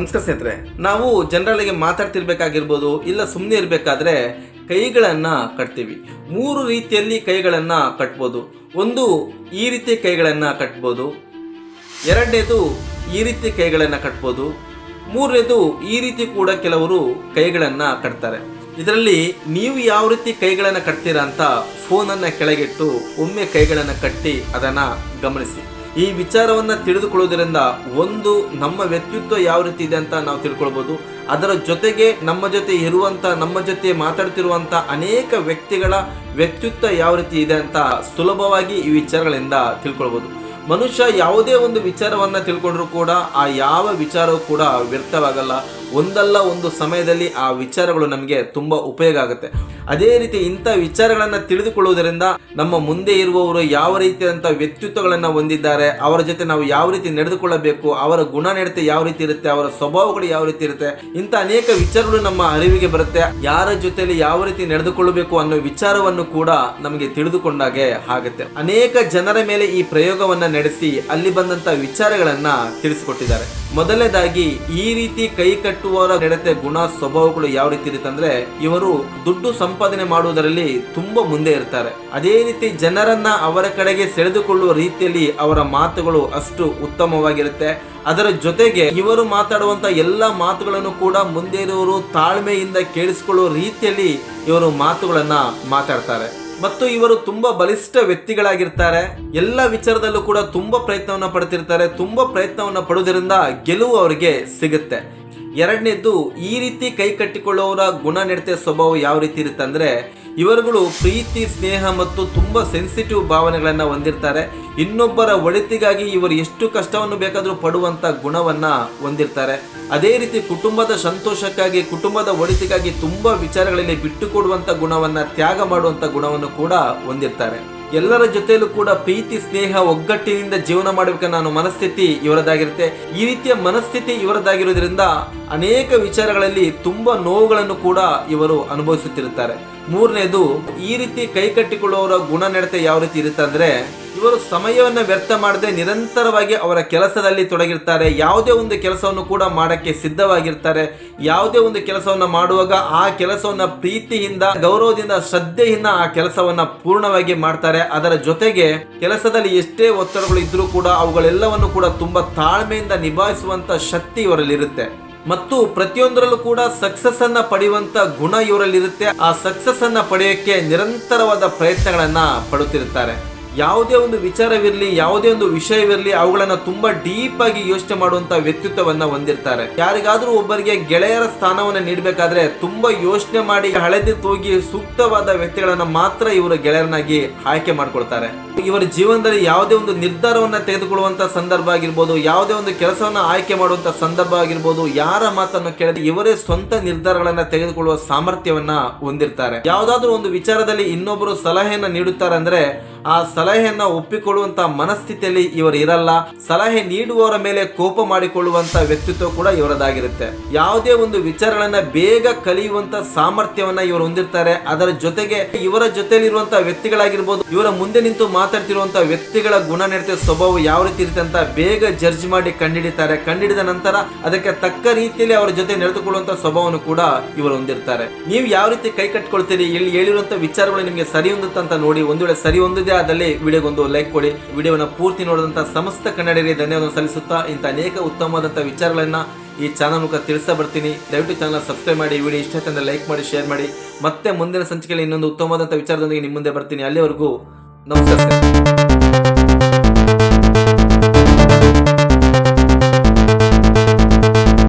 ನಮಸ್ಕಾರ ಸ್ನೇಹಿತರೆ, ನಾವು ಜನರಲ್ಲಿಗೆ ಮಾತಾಡ್ತಿರ್ಬೇಕಾಗಿರ್ಬೋದು, ಇಲ್ಲ ಸುಮ್ಮನೆ ಇರಬೇಕಾದ್ರೆ ಕೈಗಳನ್ನು ಕಟ್ತೀವಿ. ಮೂರು ರೀತಿಯಲ್ಲಿ ಕೈಗಳನ್ನು ಕಟ್ಬೋದು. ಒಂದು, ಈ ರೀತಿ ಕೈಗಳನ್ನು ಕಟ್ಬೋದು. ಎರಡನೇದು, ಈ ರೀತಿ ಕೈಗಳನ್ನು ಕಟ್ಬೋದು. ಮೂರನೇದು, ಈ ರೀತಿ ಕೂಡ ಕೆಲವರು ಕೈಗಳನ್ನು ಕಟ್ತಾರೆ. ಇದರಲ್ಲಿ ನೀವು ಯಾವ ರೀತಿ ಕೈಗಳನ್ನು ಕಟ್ತೀರಾ ಅಂತ ಫೋನನ್ನು ಕೆಳಗಿಟ್ಟು ಒಮ್ಮೆ ಕೈಗಳನ್ನು ಕಟ್ಟಿ ಅದನ್ನು ಗಮನಿಸಿ. ಈ ವಿಚಾರವನ್ನು ತಿಳಿದುಕೊಳ್ಳುವುದರಿಂದ ಒಂದು ನಮ್ಮ ವ್ಯಕ್ತಿತ್ವ ಯಾವ ರೀತಿ ಇದೆ ಅಂತ ನಾವು ತಿಳ್ಕೊಳ್ಬೋದು. ಅದರ ಜೊತೆಗೆ ನಮ್ಮ ಜೊತೆ ಇರುವಂಥ ನಮ್ಮ ಜೊತೆ ಮಾತಾಡ್ತಿರುವಂಥ ಅನೇಕ ವ್ಯಕ್ತಿಗಳ ವ್ಯಕ್ತಿತ್ವ ಯಾವ ರೀತಿ ಇದೆ ಅಂತ ಸುಲಭವಾಗಿ ಈ ವಿಚಾರಗಳಿಂದ ತಿಳ್ಕೊಳ್ಬೋದು. ಮನುಷ್ಯ ಯಾವುದೇ ಒಂದು ವಿಚಾರವನ್ನ ತಿಳ್ಕೊಂಡ್ರೂ ಕೂಡ ಆ ಯಾವ ವಿಚಾರವೂ ಕೂಡ ವ್ಯರ್ಥವಾಗಲ್ಲ. ಒಂದಲ್ಲ ಒಂದು ಸಮಯದಲ್ಲಿ ಆ ವಿಚಾರಗಳು ನಮಗೆ ತುಂಬ ಉಪಯೋಗ ಆಗುತ್ತೆ. ಅದೇ ರೀತಿ ಇಂಥ ವಿಚಾರಗಳನ್ನು ತಿಳಿದುಕೊಳ್ಳುವುದರಿಂದ ನಮ್ಮ ಮುಂದೆ ಇರುವವರು ಯಾವ ರೀತಿಯಾದಂಥ ವ್ಯಕ್ತಿತ್ವಗಳನ್ನು ಹೊಂದಿದ್ದಾರೆ, ಅವರ ಜೊತೆ ನಾವು ಯಾವ ರೀತಿ ನಡೆದುಕೊಳ್ಳಬೇಕು, ಅವರ ಗುಣ ನಡತೆ ಯಾವ ರೀತಿ ಇರುತ್ತೆ, ಅವರ ಸ್ವಭಾವಗಳು ಯಾವ ರೀತಿ ಇರುತ್ತೆ, ಇಂಥ ಅನೇಕ ವಿಚಾರಗಳು ನಮ್ಮ ಅರಿವಿಗೆ ಬರುತ್ತೆ. ಯಾರ ಜೊತೆಯಲ್ಲಿ ಯಾವ ರೀತಿ ನಡೆದುಕೊಳ್ಳಬೇಕು ಅನ್ನೋ ವಿಚಾರವನ್ನು ಕೂಡ ನಮಗೆ ತಿಳಿದುಕೊಂಡಾಗೆ ಆಗುತ್ತೆ. ಅನೇಕ ಜನರ ಮೇಲೆ ಈ ಪ್ರಯೋಗವನ್ನು ನಡೆಸಿ ಅಲ್ಲಿ ಬಂದಂತ ವಿಚಾರಗಳನ್ನು ತಿಳಿಸಿಕೊಟ್ಟಿದ್ದಾರೆ. ಮೊದಲನೇದಾಗಿ ಈ ರೀತಿ ಕೈ ಕಟ್ಟುವವರ ನಡತೆ ಗುಣ ಸ್ವಭಾವಗಳು ಯಾವ ರೀತಿ ಇರುತ್ತೆ ಅಂದ್ರೆ ಇವರು ದುಡ್ಡು ಸಂಪಾದನೆ ಮಾಡುವುದರಲ್ಲಿ ತುಂಬಾ ಮುಂದೆ ಇರ್ತಾರೆ. ಅದೇ ರೀತಿ ಜನರನ್ನ ಅವರ ಕಡೆಗೆ ಸೆಳೆದುಕೊಳ್ಳುವ ರೀತಿಯಲ್ಲಿ ಅವರ ಮಾತುಗಳು ಅಷ್ಟು ಉತ್ತಮವಾಗಿರುತ್ತೆ. ಅದರ ಜೊತೆಗೆ ಇವರು ಮಾತಾಡುವಂತ ಎಲ್ಲ ಮಾತುಗಳನ್ನು ಕೂಡ ಮುಂದೆ ಇರುವವರು ತಾಳ್ಮೆಯಿಂದ ಕೇಳಿಸಿಕೊಳ್ಳುವ ರೀತಿಯಲ್ಲಿ ಇವರು ಮಾತುಗಳನ್ನ ಮಾತಾಡ್ತಾರೆ. ಮತ್ತು ಇವರು ತುಂಬಾ ಬಲಿಷ್ಠ ವ್ಯಕ್ತಿಗಳಾಗಿರ್ತಾರೆ. ಎಲ್ಲ ವಿಚಾರದಲ್ಲೂ ಕೂಡ ತುಂಬಾ ಪ್ರಯತ್ನವನ್ನ ಪಡ್ತಿರ್ತಾರೆ. ತುಂಬಾ ಪ್ರಯತ್ನವನ್ನ ಪಡುವುದರಿಂದ ಗೆಲುವು ಅವರಿಗೆ ಸಿಗುತ್ತೆ. ಎರಡನೇದ್ದು, ಈ ರೀತಿ ಕೈ ಕಟ್ಟಿಕೊಳ್ಳೋರ ಗುಣ ನಡತೆ ಸ್ವಭಾವ ಯಾವ ರೀತಿ ಇರುತ್ತೆ ಅಂದ್ರೆ, ಇವರುಗಳು ಪ್ರೀತಿ, ಸ್ನೇಹ ಮತ್ತು ತುಂಬಾ ಸೆನ್ಸಿಟಿವ್ ಭಾವನೆಗಳನ್ನು ಹೊಂದಿರ್ತಾರೆ. ಇನ್ನೊಬ್ಬರ ಒಳಿತಿಗಾಗಿ ಇವರು ಎಷ್ಟು ಕಷ್ಟವನ್ನು ಬೇಕಾದರೂ ಪಡುವಂತ ಗುಣವನ್ನ ಹೊಂದಿರ್ತಾರೆ. ಅದೇ ರೀತಿ ಕುಟುಂಬದ ಸಂತೋಷಕ್ಕಾಗಿ, ಕುಟುಂಬದ ಒಳಿತಿಗಾಗಿ ತುಂಬಾ ವಿಚಾರಗಳಲ್ಲಿ ಬಿಟ್ಟು ಕೊಡುವಂಥ ಗುಣವನ್ನ, ತ್ಯಾಗ ಮಾಡುವಂತ ಗುಣವನ್ನು ಕೂಡ ಹೊಂದಿರ್ತಾರೆ. ಎಲ್ಲರ ಜೊತೆಯಲ್ಲೂ ಕೂಡ ಪ್ರೀತಿ, ಸ್ನೇಹ ಒಗ್ಗಟ್ಟಿನಿಂದ ಜೀವನ ಮಾಡಬೇಕನ್ನೋ ಮನಸ್ಥಿತಿ ಇವರದಾಗಿರುತ್ತೆ. ಈ ರೀತಿಯ ಮನಸ್ಥಿತಿ ಇವರದಾಗಿರೋದ್ರಿಂದ ಅನೇಕ ವಿಚಾರಗಳಲ್ಲಿ ತುಂಬಾ ನೋವುಗಳನ್ನು ಕೂಡ ಇವರು ಅನುಭವಿಸುತ್ತಿರುತ್ತಾರೆ. ಮೂರನೇದು, ಈ ರೀತಿ ಕೈ ಕಟ್ಟಿಕೊಳ್ಳುವವರ ಗುಣ ನಡತೆ ಯಾವ ರೀತಿ ಇರುತ್ತೆ ಅಂದ್ರೆ, ಇವರು ಸಮಯವನ್ನ ವ್ಯರ್ಥ ಮಾಡದೆ ನಿರಂತರವಾಗಿ ಅವರ ಕೆಲಸದಲ್ಲಿ ತೊಡಗಿರ್ತಾರೆ. ಯಾವುದೇ ಒಂದು ಕೆಲಸವನ್ನು ಕೂಡ ಮಾಡಕ್ಕೆ ಸಿದ್ಧವಾಗಿರ್ತಾರೆ. ಯಾವುದೇ ಒಂದು ಕೆಲಸವನ್ನ ಮಾಡುವಾಗ ಆ ಕೆಲಸವನ್ನ ಪ್ರೀತಿಯಿಂದ, ಗೌರವದಿಂದ, ಶ್ರದ್ಧೆಯಿಂದ ಆ ಕೆಲಸವನ್ನ ಪೂರ್ಣವಾಗಿ ಮಾಡ್ತಾರೆ. ಅದರ ಜೊತೆಗೆ ಕೆಲಸದಲ್ಲಿ ಎಷ್ಟೇ ಒತ್ತಡಗಳು ಇದ್ರೂ ಕೂಡ ಅವುಗಳೆಲ್ಲವನ್ನು ಕೂಡ ತುಂಬಾ ತಾಳ್ಮೆಯಿಂದ ನಿಭಾಯಿಸುವಂತ ಶಕ್ತಿ ಇವರಲ್ಲಿ ಇರುತ್ತೆ ಮತ್ತು ಪ್ರತಿಯೊಂದರಲ್ಲೂ ಕೂಡ ಸಕ್ಸಸ್ ಅನ್ನ ಪಡೆಯುವಂತ ಗುಣ ಇವರಲ್ಲಿರುತ್ತೆ. ಆ ಸಕ್ಸಸ್ ಅನ್ನ ಪಡೆಯೋಕೆ ನಿರಂತರವಾದ ಪ್ರಯತ್ನಗಳನ್ನ ಪಡುತ್ತಿರುತ್ತಾರೆ. ಯಾವುದೇ ಒಂದು ವಿಚಾರವಿರಲಿ, ಯಾವುದೇ ಒಂದು ವಿಷಯವಿರಲಿ, ಅವುಗಳನ್ನ ತುಂಬಾ ಡೀಪ್ ಆಗಿ ಯೋಚನೆ ಮಾಡುವಂತ ವ್ಯಕ್ತಿತ್ವವನ್ನ ಹೊಂದಿರ್ತಾರೆ. ಯಾರಿಗಾದ್ರೂ ಒಬ್ಬರಿಗೆ ಗೆಳೆಯರ ಸ್ಥಾನವನ್ನ ನೀಡಬೇಕಾದ್ರೆ ತುಂಬಾ ಯೋಚನೆ ಮಾಡಿ ಹಳೆದಿ ತೂಗಿ ಸೂಕ್ತವಾದ ವ್ಯಕ್ತಿಗಳನ್ನ ಮಾತ್ರ ಇವರು ಗೆಳೆಯರನ್ನಾಗಿ ಆಯ್ಕೆ ಮಾಡ್ಕೊಳ್ತಾರೆ. ಇವರ ಜೀವನದಲ್ಲಿ ಯಾವುದೇ ಒಂದು ನಿರ್ಧಾರವನ್ನ ತೆಗೆದುಕೊಳ್ಳುವಂತ ಸಂದರ್ಭ ಆಗಿರ್ಬೋದು, ಯಾವುದೇ ಒಂದು ಕೆಲಸವನ್ನ ಆಯ್ಕೆ ಮಾಡುವಂತ ಸಂದರ್ಭ ಆಗಿರ್ಬೋದು, ಯಾರ ಮಾತನ್ನು ಕೇಳದೆ ಇವರೇ ಸ್ವಂತ ನಿರ್ಧಾರಗಳನ್ನ ತೆಗೆದುಕೊಳ್ಳುವ ಸಾಮರ್ಥ್ಯವನ್ನ ಹೊಂದಿರ್ತಾರೆ. ಯಾವುದಾದ್ರೂ ಒಂದು ವಿಚಾರದಲ್ಲಿ ಇನ್ನೊಬ್ಬರು ಸಲಹೆಯನ್ನ ನೀಡುತ್ತಾರೆ ಅಂದ್ರೆ ಆ ಸಲಹೆಯನ್ನ ಒಪ್ಪಿಕೊಳ್ಳುವಂತ ಮನಸ್ಥಿತಿಯಲ್ಲಿ ಇವರು ಇರಲ್ಲ. ಸಲಹೆ ನೀಡುವವರ ಮೇಲೆ ಕೋಪ ಮಾಡಿಕೊಳ್ಳುವಂತ ವ್ಯಕ್ತಿತ್ವ ಕೂಡ ಇವರದಾಗಿರುತ್ತೆ. ಯಾವುದೇ ಒಂದು ವಿಚಾರಗಳನ್ನ ಬೇಗ ಕಲಿಯುವಂತ ಸಾಮರ್ಥ್ಯವನ್ನ ಇವರು ಹೊಂದಿರ್ತಾರೆ. ಅದರ ಜೊತೆಗೆ ಇವರ ಜೊತೆಲಿರುವಂತಹ ವ್ಯಕ್ತಿಗಳಾಗಿರ್ಬೋದು, ಇವರ ಮುಂದೆ ನಿಂತು ಮಾತಾಡ್ತಿರುವಂತ ವ್ಯಕ್ತಿಗಳ ಗುಣ ನಡತೆ ಸ್ವಭಾವ ಯಾವ ರೀತಿ ಇರುತ್ತೆ ಅಂತ ಬೇಗ ಜಡ್ಜ್ ಮಾಡಿ ಕಂಡಿಡಿತಾರೆ. ಕಂಡಿಡಿದ ನಂತರ ಅದಕ್ಕೆ ತಕ್ಕ ರೀತಿಯಲ್ಲಿ ಅವರ ಜೊತೆ ನಡೆದುಕೊಳ್ಳುವಂತ ಸ್ವಭಾವವನ್ನು ಕೂಡ ಇವರು ಹೊಂದಿರ್ತಾರೆ. ನೀವು ಯಾವ ರೀತಿ ಕೈ ಕಟ್ಕೊಳ್ತೀರಿ, ಇಲ್ಲಿ ಹೇಳಿರುವಂತ ವಿಚಾರಗಳು ನಿಮಗೆ ಸರಿ ಹೊಂದುತ್ತಂತ ನೋಡಿ, ಒಂದು ವೇಳೆ ಸರಿ ಹೊಂದಿದೆ ಆದಲ್ಲಿ ವಿಡಿಯೋಗೊಂದು ಲೈಕ್ ಕೊಡಿ. ವಿಡಿಯೋವನ್ನು ಪೂರ್ತಿ ನೋಡಿದಂಥ ಸಮಸ್ತ ಕನ್ನಡಿಗರಿಗೆ ಧನ್ಯವಾದ ಸಲ್ಲಿಸುತ್ತಾ ಇಂಥ ಅನೇಕ ಉತ್ತಮವಾದಂಥ ವಿಚಾರಗಳನ್ನು ಈ ಚಾನಲ್ ಮೂಲಕ ತಿಳಿಸ್ತಾ ಬರ್ತೀನಿ. ದಯವಿಟ್ಟು ಚಾನಲ್ ಸಬ್ಸ್ಕ್ರೈಬ್ ಮಾಡಿ, ವಿಡಿಯೋ ಇಷ್ಟ ಆಯ್ತಂದ್ರೆ ಲೈಕ್ ಮಾಡಿ ಶೇರ್ ಮಾಡಿ. ಮತ್ತೆ ಮುಂದಿನ ಸಂಚಿಕೆಯಲ್ಲಿ ಇನ್ನೊಂದು ಉತ್ತಮವಾದಂಥ ವಿಚಾರದೊಂದಿಗೆ ನಿಮ್ಮ ಮುಂದೆ ಬರ್ತೀನಿ. ಅಲ್ಲಿವರೆಗೂ ನಮಸ್ಕಾರ.